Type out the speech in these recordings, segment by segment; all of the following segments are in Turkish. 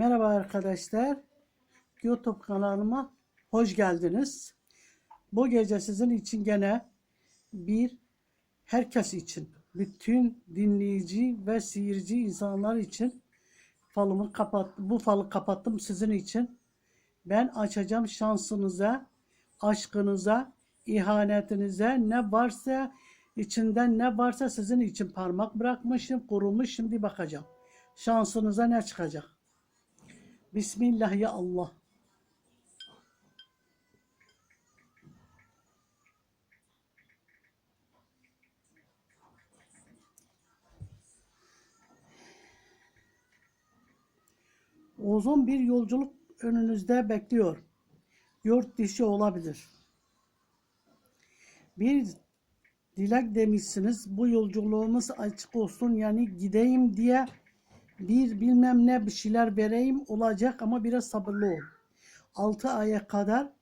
Merhaba arkadaşlar. YouTube kanalıma hoş geldiniz. Bu gece sizin için gene bir herkes için, bütün dinleyici ve seyirci insanlar için falımı kapat, bu falı kapattım sizin için. Ben açacağım şansınıza, aşkınıza, ihanetinize ne varsa içinden ne varsa sizin için parmak bırakmışım, kurumuş şimdi bakacağım. Şansınıza ne çıkacak? Bismillah ya Allah. Uzun bir yolculuk önünüzde bekliyor. Yurt dışı olabilir. Bir dilek demişsiniz. Bu yolculuğumuz açık olsun yani gideyim diye bir bilmem ne bir şeyler vereyim olacak ama biraz sabırlı ol. 6 aya kadar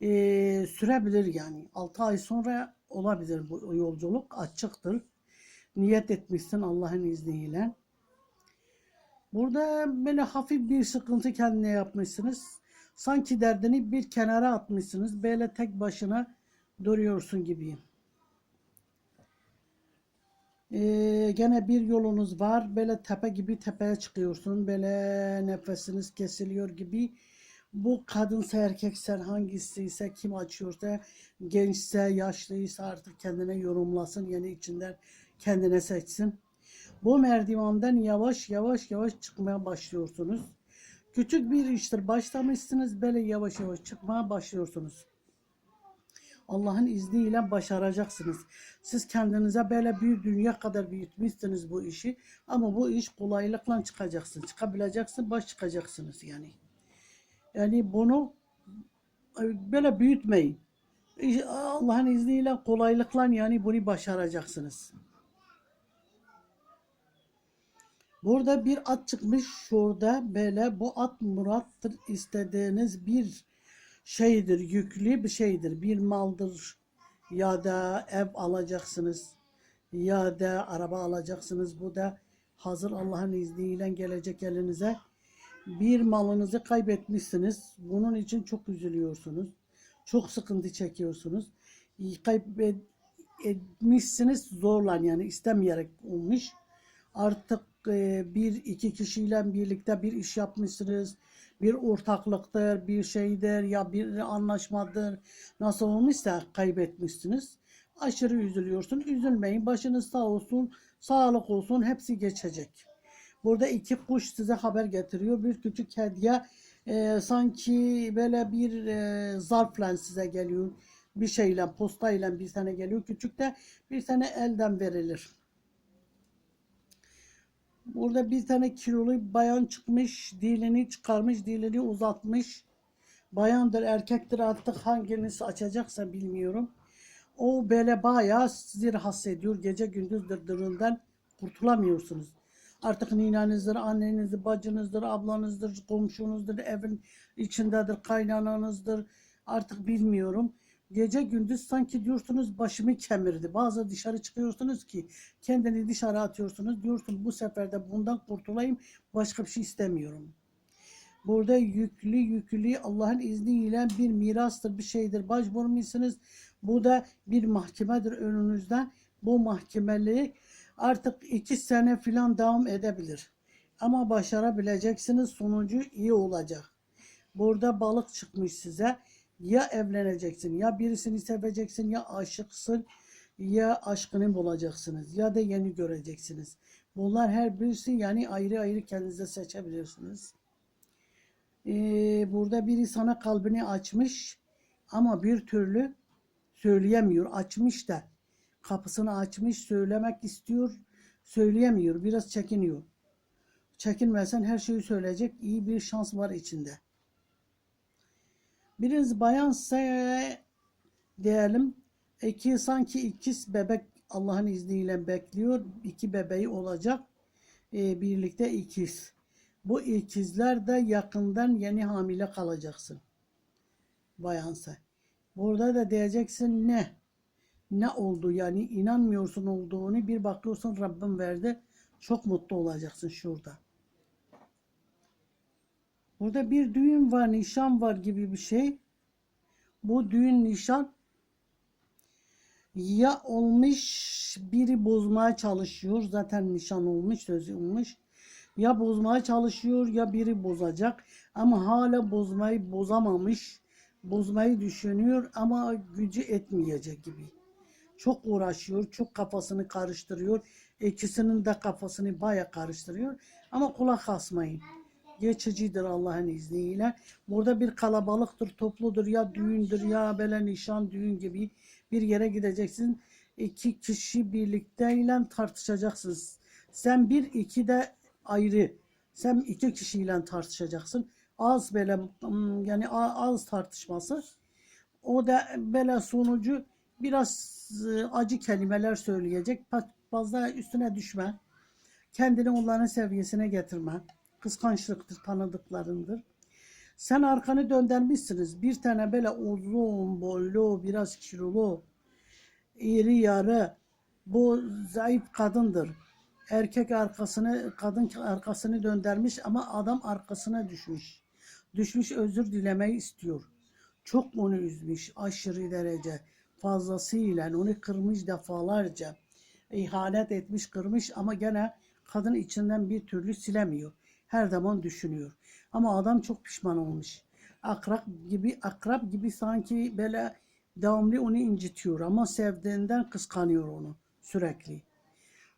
eee, sürebilir yani. 6 ay sonra olabilir bu yolculuk açıktır. Niyet etmişsin Allah'ın izniyle. Burada böyle hafif bir sıkıntı kendine yapmışsınız. Sanki derdini bir kenara atmışsınız. Böyle tek başına duruyorsun gibi. Ee, gene bir yolunuz var. Böyle tepe gibi tepeye çıkıyorsun. Böyle nefesiniz kesiliyor gibi. Bu kadınsa erkekse hangisi ise kim açıyorsa gençse yaşlıysa artık kendine yorumlasın. Yani içinden kendine seçsin. Bu merdivenden yavaş yavaş yavaş çıkmaya başlıyorsunuz. Küçük bir iştir başlamışsınız böyle yavaş yavaş çıkmaya başlıyorsunuz. Allah'ın izniyle başaracaksınız. Siz kendinize böyle bir dünya kadar büyütmüşsünüz bu işi. Ama bu iş kolaylıkla çıkacaksın. Çıkabileceksin, baş çıkacaksınız yani. Yani bunu e, böyle büyütmeyin. Allah'ın izniyle kolaylıkla yani bunu başaracaksınız. Burada bir at çıkmış şurada böyle bu at murattır istediğiniz bir şeydir yüklü bir şeydir. Bir maldır. Ya da ev alacaksınız ya da araba alacaksınız. Bu da hazır Allah'ın izniyle gelecek elinize. Bir malınızı kaybetmişsiniz. Bunun için çok üzülüyorsunuz çok sıkıntı çekiyorsunuz. Kaybetmişsiniz zorla yani istemeyerek olmuş. Artık e, bir iki kişiyle birlikte bir iş yapmışsınız. Bir ortaklıktır, bir şeydir ya bir anlaşmadır. Nasıl olmuşsa kaybetmişsiniz. Aşırı üzülüyorsun. Üzülmeyin. Başınız sağ olsun. Sağlık olsun. Hepsi geçecek. Burada iki kuş size haber getiriyor. Bir küçük hediye e, sanki böyle bir e, zarfla size geliyor. Bir şeyle postayla bir tane geliyor. Küçük de bir tane elden verilir. Burada bir tane kilolu bayan çıkmış, dilini çıkarmış, dilini uzatmış. Bayandır, erkektir artık hanginiz açacaksa bilmiyorum. O böyle bayağı sizi rahatsız ediyor. Gece gündüz dırdırından kurtulamıyorsunuz. Artık ninenizdir, annenizdir, bacınızdır, ablanızdır, komşunuzdur, evin içindedir, kaynananızdır. Artık bilmiyorum. Gece gündüz sanki diyorsunuz başımı kemirdi. Bazı dışarı çıkıyorsunuz ki kendini dışarı atıyorsunuz. Diyorsun bu sefer de bundan kurtulayım. Başka bir şey istemiyorum. Burada yüklü yüklü Allah'ın izniyle bir mirastır, bir şeydir. Başvurmuşsunuz. Bu da bir mahkemedir önünüzden. Bu mahkemelik artık iki sene falan devam edebilir. Ama başarabileceksiniz. Sonucu iyi olacak. Burada balık çıkmış size. Ya evleneceksin, ya birisini seveceksin, ya aşıksın, ya aşkını bulacaksınız, ya da yeni göreceksiniz. Bunlar her birisi yani ayrı ayrı kendinize seçebilirsiniz. Ee, burada biri sana kalbini açmış ama bir türlü söyleyemiyor. Açmış da kapısını açmış söylemek istiyor, söyleyemiyor. Biraz çekiniyor. Çekinmesen her şeyi söyleyecek iyi bir şans var içinde. Biriniz bayansa diyelim iki sanki ikiz bebek Allah'ın izniyle bekliyor. İki bebeği olacak. Ee, birlikte ikiz. Bu ikizler de yakından yeni hamile kalacaksın. Bayansa. Burada da diyeceksin ne? Ne oldu yani inanmıyorsun olduğunu bir bakıyorsun Rabbim verdi. Çok mutlu olacaksın şurada. Burada bir düğün var, nişan var gibi bir şey. Bu düğün nişan ya olmuş biri bozmaya çalışıyor. Zaten nişan olmuş, sözü olmuş. Ya bozmaya çalışıyor ya biri bozacak. Ama hala bozmayı bozamamış. Bozmayı düşünüyor ama gücü etmeyecek gibi. Çok uğraşıyor, çok kafasını karıştırıyor. İkisinin de kafasını baya karıştırıyor. Ama kulak asmayın. Geçicidir Allah'ın izniyle. Burada bir kalabalıktır, topludur ya düğündür ya böyle nişan düğün gibi bir yere gideceksin. İki kişi birlikteyle tartışacaksınız. Sen bir iki de ayrı. Sen iki kişiyle tartışacaksın. Az böyle hmm, yani az tartışması. O da böyle sonucu biraz e, acı kelimeler söyleyecek. Fazla üstüne düşme. Kendini onların seviyesine getirme. Kıskançlıktır, tanıdıklarındır. Sen arkanı döndürmüşsünüz. Bir tane böyle uzun boylu, biraz kilolu, iri yarı, bu zayıf kadındır. Erkek arkasını, kadın arkasını döndürmüş ama adam arkasına düşmüş. Düşmüş özür dilemeyi istiyor. Çok onu üzmüş aşırı derece. Fazlasıyla onu kırmış defalarca. İhanet etmiş, kırmış ama gene kadın içinden bir türlü silemiyor. Her zaman düşünüyor. Ama adam çok pişman olmuş. Akrap gibi, akrap gibi sanki böyle devamlı onu incitiyor ama sevdiğinden kıskanıyor onu sürekli.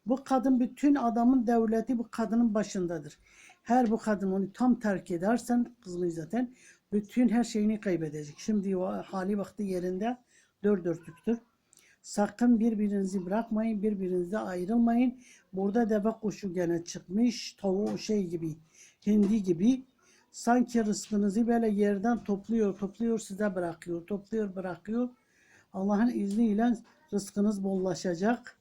Bu kadın bütün adamın devleti bu kadının başındadır. Her bu kadın onu tam terk edersen kızmış zaten bütün her şeyini kaybedecek. Şimdi hali vakti yerinde dört dörtlüktür. Sakın birbirinizi bırakmayın, birbirinize ayrılmayın. Burada deve kuşu gene çıkmış, tavuğu şey gibi, hindi gibi. Sanki rızkınızı böyle yerden topluyor, topluyor size bırakıyor, topluyor bırakıyor. Allah'ın izniyle rızkınız bollaşacak.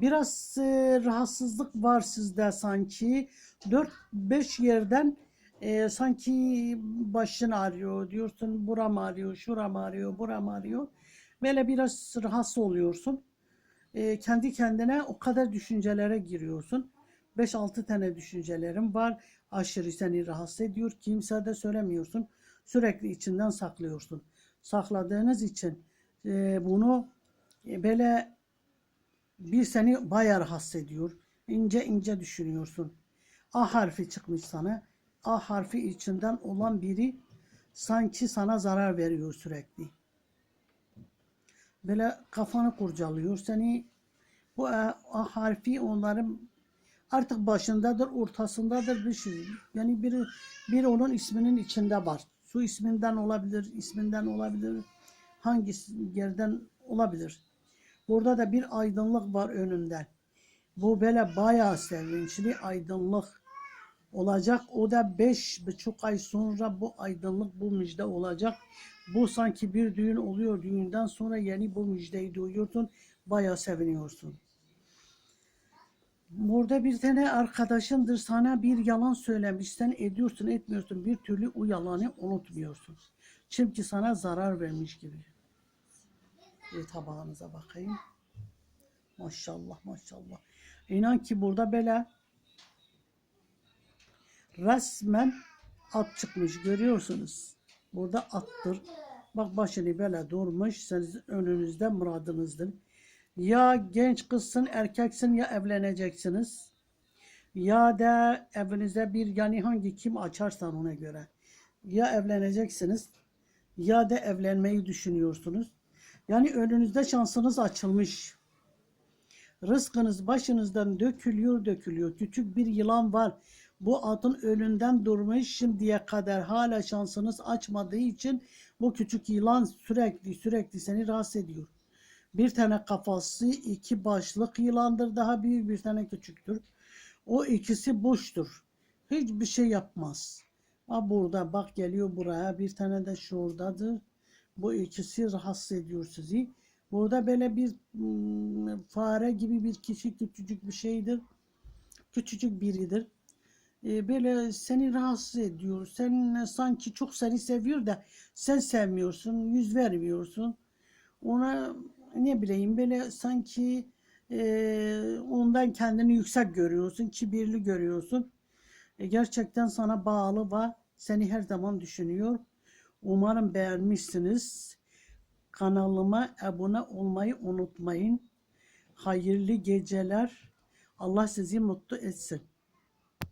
Biraz e, rahatsızlık var sizde sanki. 4-5 yerden e, sanki başın ağrıyor diyorsun. Buram ağrıyor, şuram ağrıyor, buram ağrıyor. Böyle biraz rahatsız oluyorsun. E, kendi kendine o kadar düşüncelere giriyorsun. 5-6 tane düşüncelerim var. Aşırı seni rahatsız ediyor. Kimse de söylemiyorsun. Sürekli içinden saklıyorsun. Sakladığınız için e, bunu e, böyle bir seni bayağı rahatsız ediyor. İnce ince düşünüyorsun. A harfi çıkmış sana. A harfi içinden olan biri sanki sana zarar veriyor sürekli. Böyle kafanı kurcalıyor. Seni bu A, A harfi onların artık başındadır, ortasındadır bir şey. Yani biri, bir onun isminin içinde var. Su isminden olabilir, isminden olabilir. Hangisi yerden olabilir. Burada da bir aydınlık var önünden. Bu böyle bayağı sevinçli aydınlık olacak. O da beş buçuk ay sonra bu aydınlık bu müjde olacak. Bu sanki bir düğün oluyor. Düğünden sonra yeni bu müjdeyi duyuyorsun. Bayağı seviniyorsun. Burada bir tane arkadaşındır sana bir yalan söylemiş. Sen ediyorsun etmiyorsun. Bir türlü o yalanı unutmuyorsun. Çünkü sana zarar vermiş gibi. Bir tabağınıza bakayım. Maşallah maşallah. İnan ki burada böyle resmen at çıkmış görüyorsunuz. Burada attır. Bak başını böyle durmuş. Sizin önünüzde muradınızdır. Ya genç kızsın erkeksin ya evleneceksiniz. Ya da evinize bir yani hangi kim açarsan ona göre. Ya evleneceksiniz ya da evlenmeyi düşünüyorsunuz. Yani önünüzde şansınız açılmış. Rızkınız başınızdan dökülüyor dökülüyor. Küçük bir yılan var. Bu atın önünden durmuş şimdiye kadar hala şansınız açmadığı için bu küçük yılan sürekli sürekli seni rahatsız ediyor. Bir tane kafası iki başlık yılandır daha büyük bir tane küçüktür. O ikisi boştur. Hiçbir şey yapmaz. Ha burada bak geliyor buraya bir tane de şuradadır. Bu ikisi rahatsız ediyor sizi. Burada böyle bir mm, fare gibi bir kişi küçücük bir şeydir. Küçücük biridir. Ee, böyle seni rahatsız ediyor. Sen sanki çok seni seviyor da sen sevmiyorsun, yüz vermiyorsun. Ona ne bileyim böyle sanki e, ondan kendini yüksek görüyorsun, kibirli görüyorsun. E, gerçekten sana bağlı ve Seni her zaman düşünüyor. Umarım beğenmişsiniz. Kanalıma abone olmayı unutmayın. Hayırlı geceler. Allah sizi mutlu etsin.